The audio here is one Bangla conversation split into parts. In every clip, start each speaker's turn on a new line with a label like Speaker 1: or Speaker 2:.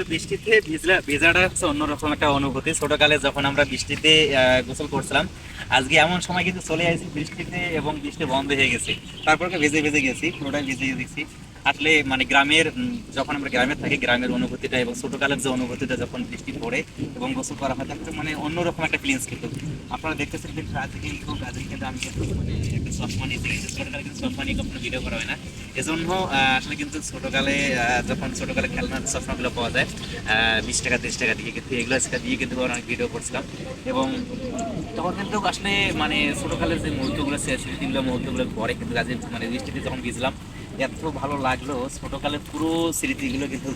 Speaker 1: আসলে বৃষ্টিতে ভিজলা, ভেজাটা হচ্ছে অন্যরকম একটা অনুভূতি। ছোটকালে যখন আমরা বৃষ্টিতে গোসল করছিলাম, আজকে এমন সময় কিন্তু চলে আসছি বৃষ্টিতে এবং বৃষ্টি বন্ধ হয়ে গেছে। তারপর ভেজে ভেজে গেছি, পুরোটাই ভিজে গেছি আসলে মানে গ্রামের যখন আমরা গ্রামে থাকি, গ্রামের অনুভূতিটা এবং ছোটকালের যে অনুভূতিটা যখন বৃষ্টি পড়ে এবং গোসল করা হয় তখন মানে অন্যরকম একটা ফিলিংস কিন্তু। আপনারা দেখতেছেন কিন্তু আজকে কিন্তু আজকে কিন্তু আমি কিন্তু মানে একটা চশমা নিয়েছি কিন্তু চশমা নিয়ে ভিডিও করা হয় না। এজন্য আসলে কিন্তু ছোটকালে যখন ছোটকালে খেলনার চশমাগুলো পাওয়া যায় বিশ টাকা, তিরিশ টাকা দিয়ে কিন্তু এগুলো সেটা দিয়ে কিন্তু অনেক ভিডিও করছিলাম। এবং তখন কিন্তু আসলে মানে ছোটকালের যে মুহূর্তগুলো সে স্মৃতিগুলো মুহূর্তগুলো পরে কিন্তু কাজে মানে বৃষ্টিতে যখন ভিজলাম এত ভালো লাগল। ছোটকালের পুরো স্মৃতিগুলো কিন্তু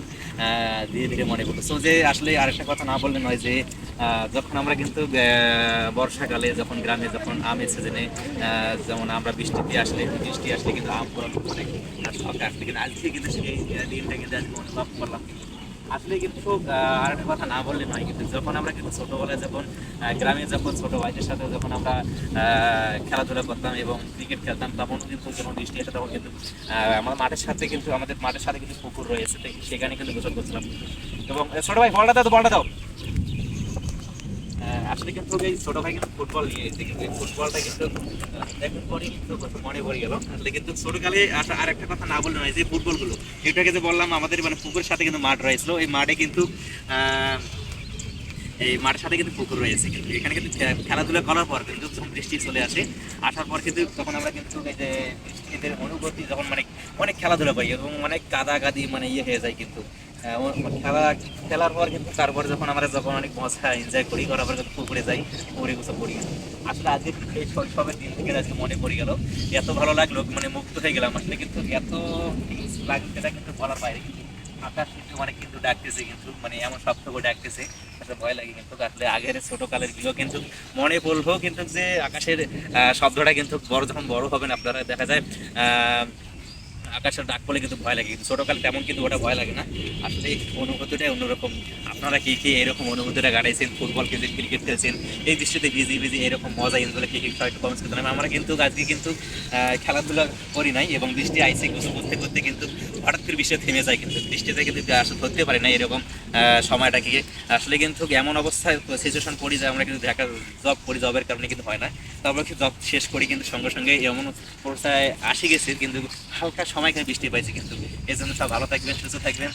Speaker 1: ধীরে ধীরে মনে পড়ল। সো যে আসলে আরেকটা কথা না বললে নয় যে যখন আমরা কিন্তু বর্ষাকালে যখন গ্রামে যখন আমের সিজনে যেমন আমরা বৃষ্টিতে আসলে, বৃষ্টি আসলে কিন্তু আম করা অনেক শখ আসলে কিন্তু আজকে কিন্তু সেই দিনটা কিন্তু আজকে অনুভব করলাম। আসলে কিন্তু আর একটা কথা না বললে নয় কিন্তু যখন আমরা কিন্তু ছোটোবেলায় যখন গ্রামে যখন ছোটো ভাইদের সাথে যখন আমরা খেলাধুলা করতাম এবং ক্রিকেট খেলতাম, তখন কিন্তু যখন বৃষ্টি আসে, তখন কিন্তু আমার মাঠের সাথে কিন্তু, আমাদের মাঠের সাথে কিন্তু পুকুর রয়েছে সেখানে কিন্তু গোসল করছিলাম। এবং ছোটো ভাই, বলটা দাও বলটা দাও। আসলে কিন্তু এই ছোট ভাই কিন্তু ফুটবল নিয়ে এসেছে, কিন্তু ফুটবলটা কিন্তু পরে কিন্তু মনে পড়ে গেল। আসলে কিন্তু ছোটকালে কথা না যে ফুটবলগুলো। এটাকে যে বললাম, আমাদের মানে পুকুরের সাথে কিন্তু মাঠ রয়েছিল, এই মাঠে কিন্তু এই মাঠের সাথে কিন্তু পুকুর রয়েছে কিন্তু। এখানে কিন্তু খেলাধুলা করার পর কিন্তু যখন বৃষ্টি চলে আসে। আসার পর কিন্তু তখন আমরা কিন্তু এই যে বৃষ্টিদের অনুভূতি যখন মানে অনেক খেলাধুলা পাই এবং অনেক কাদা কাদি মানে ইয়ে হয়ে যায় কিন্তু। খেলা খেলার পর কিন্তু তারপরে যখন আমরা যখন অনেক মজা এনজয় করি করার পর পুকুরে যাই, পুকুরে গোসল পড়ি আসলে আজকে এই শৈশবের দিন থেকে আজকে মনে পড়ে গেল। এত ভালো লাগল মানে মুক্ত হয়ে গেলাম আসলে, কিন্তু এত লাগছে সেটা কিন্তু বলার বাইরে কিন্তু আকাশ কিন্তু মানে কিন্তু ডাকতেছে কিন্তু মানে এমন করে ডাকতেছে, আসলে ভয় লাগে কিন্তু। আসলে আগের ছোট কালেরগুলো কিন্তু মনে পড়ব কিন্তু যে আকাশের শব্দটা কিন্তু বড়, যখন বড় হবেন আপনারা দেখা যায় আকাশের ডাক পড়লে কিন্তু ভয় লাগে, কিন্তু ছোটোকালে তেমন কিন্তু ওটা ভয় লাগে না। আসলে অনুভূতিটাই অন্যরকম। আপনারা কি কি এরকম অনুভূতিটা কাটাইছেন? ফুটবল খেলছেন, ক্রিকেট খেলছেন? এই দৃষ্টিতে বিজি বিজি এরকম মজা এনজয় কি কি একটু কমেন্টস করতে। আমরা কিন্তু আজকে কিন্তু খেলাধুলা করি নাই এবং বৃষ্টি আইসে কিছু করতে করতে কিন্তু হঠাৎ করে বৃষ্টি থেমে যায় কিন্তু বৃষ্টিতে কিন্তু আসলে ধরতে পারি না এরকম সময়টাকে। আসলে কিন্তু এমন অবস্থায় সিচুয়েশন পড়ি যে আমরা কিন্তু দেখা জব করি জবের কারণে কিন্তু হয় না। তারপর কিন্তু জব শেষ করি কিন্তু সঙ্গে সঙ্গে এমন পর্যায়ে আসি গেছে কিন্তু হালকা সময় কিন্তু বৃষ্টি পাইছি কিন্তু। এই জন্য সব ভালো থাকবেন, সুস্থ থাকবেন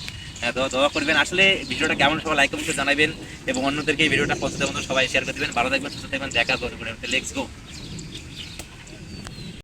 Speaker 1: দোয়া করবেন। আসলে ভিডিওটা কেমন সবাই লাইক কমেন্টে জানাবেন এবং অন্যদেরকে এই ভিডিওটা পছন্দের মতো সবাই শেয়ার করে দেবেন। ভালো থাকবেন, সুস্থ থাকবেন, দেখা করবেন লেটস গো